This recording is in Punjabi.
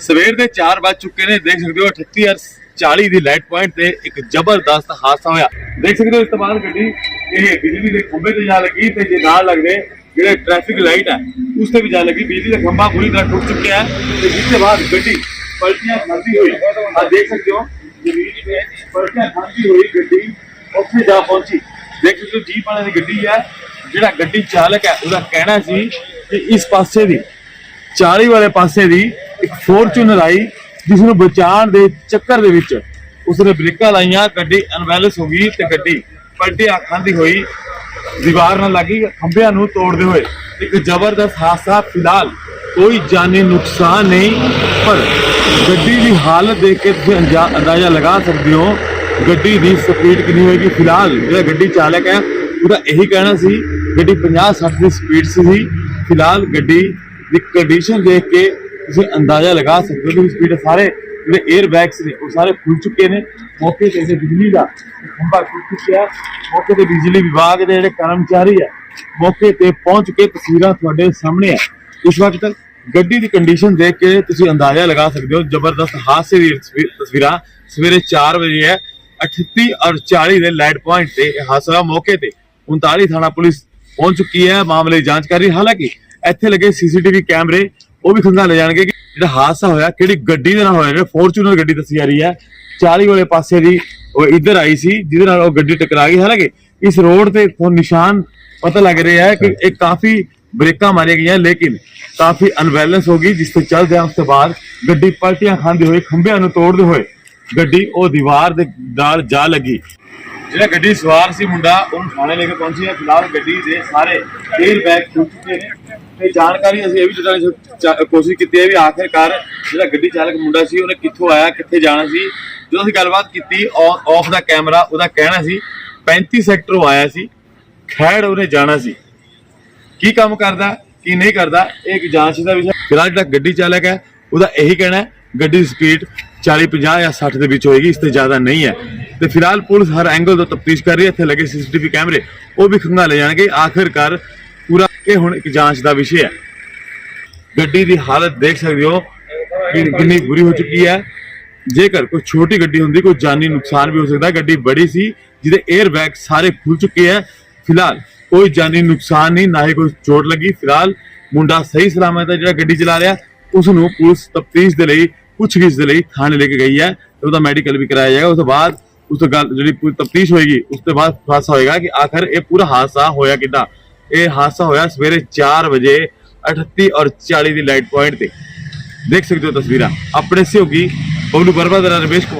ਸਵੇਰ ਦੇ 4 ਵੱਜ ਚੁੱਕੇ ਨੇ। ਦੇਖ ਸਕਦੇ ਹੋ 38 ਔਰ 40 ਦੀ ਲਾਈਟ ਪੁਆਇੰਟ ਤੇ ਇੱਕ ਜ਼ਬਰਦਸਤ ਹਾਦਸਾ ਹੋਇਆ। ਦੇਖ ਸਕਦੇ ਹੋ, ਇਸ ਗੱਡੀ ਇਹ ਬਿਜਲੀ ਦੇ ਖੰਭੇ ਤੇ ਜਾ ਲੱਗੀ ਤੇ ਜੇ ਨਾਲ ਲੱਗਦੇ ਜਿਹੜੇ ਟ੍ਰੈਫਿਕ ਲਾਈਟ ਹੈ ਉਸ ਤੇ ਵੀ ਜਾ ਲੱਗੀ। ਬਿਜਲੀ ਦਾ ਖੰਭਾ ਪੂਰੀ ਤਰ੍ਹਾਂ ਟੁੱਟ ਚੁੱਕਿਆ ਹੈ ਤੇ ਜਿਸ ਤੋਂ ਬਾਅਦ ਗੱਡੀ ਪਲਟੀਆਂ ਖਾਂਦੀ ਹੋਈ ਆ, ਦੇਖ ਸਕਦੇ ਹੋ, ਜ਼ਮੀਨ ਤੇ ਪਲਟੀਆਂ ਖਾਂਦੀ ਹੋਈ ਗੱਡੀ ਉੱਥੇ ਜਾ ਪਹੁੰਚੀ। ਦੇਖ ਸਕਦੇ ਹੋ, ਜੀਪ ਵਾਲੇ ਦੀ ਗੱਡੀ ਹੈ ਜਿਹੜਾ ਗੱਡੀ ਚਾਲਕ ਹੈ, ਉਹਦਾ ਕਹਿਣਾ ਸੀ ਕਿ ਇਸ ਪਾਸੇ ਦੀ 40 ਵਾਲੇ ਪਾਸੇ ਦੀ ਇੱਕ ਫੋਰਚੂਨਰ ਆਈ ਜਿਸ ਨੂੰ ਬਚਾਉਣ ਦੇ ਚੱਕਰ ਦੇ ਵਿੱਚ ਉਸਨੇ ਬ੍ਰੇਕਾਂ ਲਾਈਆਂ, ਗੱਡੀ ਅਨਬੈਲੈਂਸ ਹੋ ਗਈ ਤੇ ਗੱਡੀ ਪਲਟੀ ਖਾਂਦੀ ਹੋਈ, ਦੀਵਾਰ ਨਾਲ ਲੱਗੀ ਖੰਭਿਆਂ ਨੂੰ ਤੋੜਦੇ ਹੋਏ। ਇੱਕ ਜ਼ਬਰਦਸਤ ਹਾਦਸਾ, ਫਿਲਹਾਲ ਕੋਈ ਜਾਨੀ ਨੁਕਸਾਨ ਨਹੀਂ, ਪਰ ਗੱਡੀ ਦੀ ਹਾਲਤ ਦੇਖ ਕੇ ਤੁਸੀਂ ਅੰਜਾ- ਅੰਦਾਜ਼ਾ ਲਗਾ ਸਕਦੇ ਹੋ, ਗੱਡੀ ਦੀ ਸਪੀਡ ਕਿੰਨੀ ਹੋਏਗੀ। ਫਿਲਹਾਲ ਜਿਹੜਾ ਗੱਡੀ ਚਾਲਕ ਹੈ, ਉਹਦਾ ਇਹੀ ਕਹਿਣਾ ਸੀ, ਗੱਡੀ 50 60 ਦੀ ਸਪੀਡ ਸੀ ਫਿਲਹਾਲ ਗੱਡੀ ਦੀ ਕੰਡੀਸ਼ਨ ਦੇਖ ਕੇ ਤੁਸੀਂ ਅੰਦਾਜ਼ਾ ਲਗਾ ਸਕਦੇ ਹੋ ਕਿ ਸਪੀਡ ਸਾਰੇ ਜਿਹੜੇ 에ਅਰ ਬੈਗਸ ਨੇ, ਉਹ ਸਾਰੇ ਖੁੱਲ ਚੁੱਕੇ ਨੇ। ਮੌਕੇ ਤੇ ਜੇ ਬਿਜਲੀ ਦਾ ਖੰਭਾ ਟੁੱਟ ਚੁੱਕਿਆ ਮੌਕੇ ਤੇ ਬਿਜਲੀ ਵਿਭਾਗ ਦੇ ਜਿਹੜੇ ਕਰਮਚਾਰੀ ਹੈ, ਮੌਕੇ ਤੇ ਪਹੁੰਚ ਕੇ ਤਸਵੀਰਾਂ ਤੁਹਾਡੇ ਸਾਹਮਣੇ ਹੈ। ਇਸ ਵਕਤ ਗੱਡੀ ਦੀ ਕੰਡੀਸ਼ਨ ਦੇਖ ਕੇ ਤੁਸੀਂ ਅੰਦਾਜ਼ਾ ਲਗਾ ਸਕਦੇ ਹੋ, ਜ਼ਬਰਦਸਤ ਹਾਦਸੇ ਦੀ ਤਸਵੀਰਾਂ ਸਵੇਰੇ 4 ਵਜੇ ਹੈ। 38 ਔਰ 40 ਦੇ ਲਾਈਟ ਪੁਆਇੰਟ ਤੇ ਹਾਦਸਾ ਮੌਕੇ ਤੇ 39 ਥਾਣਾ ਪੁਲਿਸ ਪਹੁੰਚ ਚੁੱਕੀ ਹੈ। ਮਾਮਲੇ ਦੀ ਜਾਂਚ ਕਰ ਰਹੀ ਹੈ। ਹਾਲਾਂਕਿ ਇੱਥੇ ਲੱਗੇ ਸੀਸੀਟੀਵੀ ਕੈਮਰੇ ਉਹ ਵੀ ਖੰਗਾਲੇ ਜਾਣਗੇ ਕਿ ਜਿਹੜਾ ਹਾਦਸਾ ਹੋਇਆ ਕਿਹੜੀ ਗੱਡੀ ਦੇ ਨਾਲ ਹੋਇਆ ਜਿਹੜਾ ਫੋਰਚੂਨਰ ਗੱਡੀ ਦੱਸੀ ਜਾ ਰਹੀ ਹੈ। 40 ਵਾਲੇ ਪਾਸੇ ਦੀ ਉਹ ਇੱਧਰ ਆਈ ਸੀ ਜਿਹਦੇ ਨਾਲ ਉਹ ਗੱਡੀ ਟਕਰਾ ਗਈ। ਹਾਲਾਂਕਿ ਇਸ ਰੋਡ ਤੇ ਤੁਹਾਨੂੰ ਨਿਸ਼ਾਨ ਪਤਾ ਲੱਗ ਰਿਹਾ ਹੈ ਕਿ ਇਹ ਕਾਫੀ ਬ੍ਰੇਕਾਂ ਮਾਰੀਆਂ ਗਈਆਂ ਲੇਕਿਨ ਕਾਫੀ ਅਨਬੈਲੈਂਸ ਹੋ ਗਈ ਜਿਸ ਤੋਂ ਚੱਲਦਿਆਂ ਉਸ ਤੋਂ ਬਾਅਦ ਗੱਡੀ ਪਲਟੀਆਂ ਖਾਂਦੇ ਹੋਏ ਖੰਭਿਆਂ ਨੂੰ ਤੋੜਦੇ ਹੋਏ ਗੱਡੀ ਉਹ ਦੀਵਾਰ ਦੇ ਨਾਲ ਜਾ ਲੱਗੀ। ਜਿਹੜਾ ਗੱਡੀ ਸਵਾਰ ਸੀ ਮੁੰਡਾ ਉਹਨੂੰ ਥਾਣੇ ਲੈ ਕੇ ਪਹੁੰਚੀ ਹੈ ਫਿਲਹਾਲ ਗੱਡੀ ਦੇ ਸਾਰੇ 에ਅਰ ਬੈਗ ਖੁੱਲ ਚੁੱਕੇ ਨੇ। ਤੇ ਜਾਣਕਾਰੀ ਅਸੀਂ ਇਹ ਵੀ ਜੁਟਾਉਣ ਕੋਸ਼ਿਸ਼ ਕੀਤੀ ਹੈ ਵੀ ਆਖਿਰਕਾਰ ਜਿਹੜਾ ਗੱਡੀ ਚਾਲਕ ਮੁੰਡਾ ਸੀ, ਉਹਨੇ ਕਿੱਥੋਂ ਆਇਆ, ਕਿੱਥੇ ਜਾਣਾ ਸੀ, ਜਦੋਂ ਅਸੀਂ ਗੱਲਬਾਤ ਕੀਤੀ ਆਫ ਦਾ ਕੈਮਰਾ, ਉਹਦਾ ਕਹਿਣਾ ਸੀ 35 ਸੈਕਟਰੋਂ ਆਇਆ ਸੀ ਖੈੜ ਉਹਨੇ ਜਾਣਾ ਸੀ। ਕੀ ਕੰਮ ਕਰਦਾ, ਕੀ ਨਹੀਂ ਕਰਦਾ, ਇਹ ਇੱਕ ਜਾਂਚ ਦਾ ਵਿਸ਼ਾ। ਫਿਲਹਾਲ ਜਿਹੜਾ ਗੱਡੀ ਚਾਲਕ ਹੈ, ਉਹਦਾ ਇਹੀ ਕਹਿਣਾ ਗੱਡੀ ਦੀ ਸਪੀਡ 40 50 ਜਾਂ 60 ਦੇ ਵਿੱਚ ਹੋਏਗੀ, ਇਸ ਤੇ ਜ਼ਿਆਦਾ ਨਹੀਂ ਹੈ। ਤੇ ਫਿਲਹਾਲ ਪੁਲਿਸ ਹਰ ਐਂਗਲ ਤੋਂ ਤਫਤੀਸ਼ ਕਰ ਰਹੀ ਹੈ, ਇੱਥੇ ਲੱਗੇ ਸੀਸੀਟੀਵੀ ਕੈਮਰੇ, ਉਹ ਵੀ ਖੰਗਾਲੇ ਜਾਣਗੇ, ਆਖਿਰਕਾਰ ਇਹ ਹੁਣ ਇੱਕ ਜਾਂਚ ਦਾ ਵਿਸ਼ੇ ਹੈ। ਗੱਡੀ ਦੀ ਹਾਲਤ ਦੇਖ ਸਕਦੇ ਹੋ ਕਿ ਕਿੰਨੀ ਬੁਰੀ ਹੋ ਚੁੱਕੀ ਹੈ। ਜੇਕਰ ਕੋਈ ਛੋਟੀ ਗੱਡੀ ਹੁੰਦੀ, ਕੋਈ ਜਾਨੀ ਨੁਕਸਾਨ ਵੀ ਹੋ ਸਕਦਾ ਗੱਡੀ ਬੜੀ ਸੀ, ਜਿਹਦੇ 에ਅਰ ਬੈਗ ਸਾਰੇ ਖੁੱਲ ਚੁੱਕੇ ਹੈ। ਫਿਲਹਾਲ ਕੋਈ ਜਾਨੀ ਨੁਕਸਾਨ ਨਹੀਂ, ਨਾ ਹੀ ਕੋਈ ਚੋਟ ਲੱਗੀ। ਫਿਲਹਾਲ ਮੁੰਡਾ ਸਹੀ ਸਲਾਮਤ ਹੈ ਜਿਹੜਾ ਗੱਡੀ ਚਲਾ ਰਿਹਾ। ਉਸ ਨੂੰ ਪੁਲਿਸ ਤਫਤੀਸ਼ ਦੇ ਲਈ, ਪੁੱਛਗਿੱਛ ਦੇ ਲਈ ਥਾਣੇ ਲੈ ਕੇ ਗਈ ਹੈ। ਉਹਦਾ ਮੈਡੀਕਲ ਵੀ ਕਰਾਇਆ ਜਾਏਗਾ। ਉਸ ਤੋਂ ਬਾਅਦ ਉਸ ਤੋਂ ਗੱਲ ਜਿਹੜੀ ਪੂਰੀ ਤਫਤੀਸ਼ ਹੋਏਗੀ, ਉਸ ਤੋਂ ਬਾਅਦ ਖੁਲਾਸਾ ਹੋਏਗਾ ਕਿ ਆਖਰ ਇਹ ਪੂਰਾ ਹਾਦਸਾ ਹੋਇਆ ਕਿੱਦਾਂ। ਇਹ ਹਾਦਸਾ ਹੋਇਆ ਸਵੇਰੇ 4 ਵਜੇ 38 ਔਰ 40 ਦੀ ਲਾਈਟ ਪੁਆਇੰਟ ਤੇ। ਦੇਖ ਸਕਦੇ ਹੋ ਤਸਵੀਰਾਂ। ਆਪਣੇ ਸਹਿਯੋਗੀ ਬਬਲੂ ਬਰਬਾ ਦਾ ਰਮੇਸ਼ ਕੁਮਾਰ।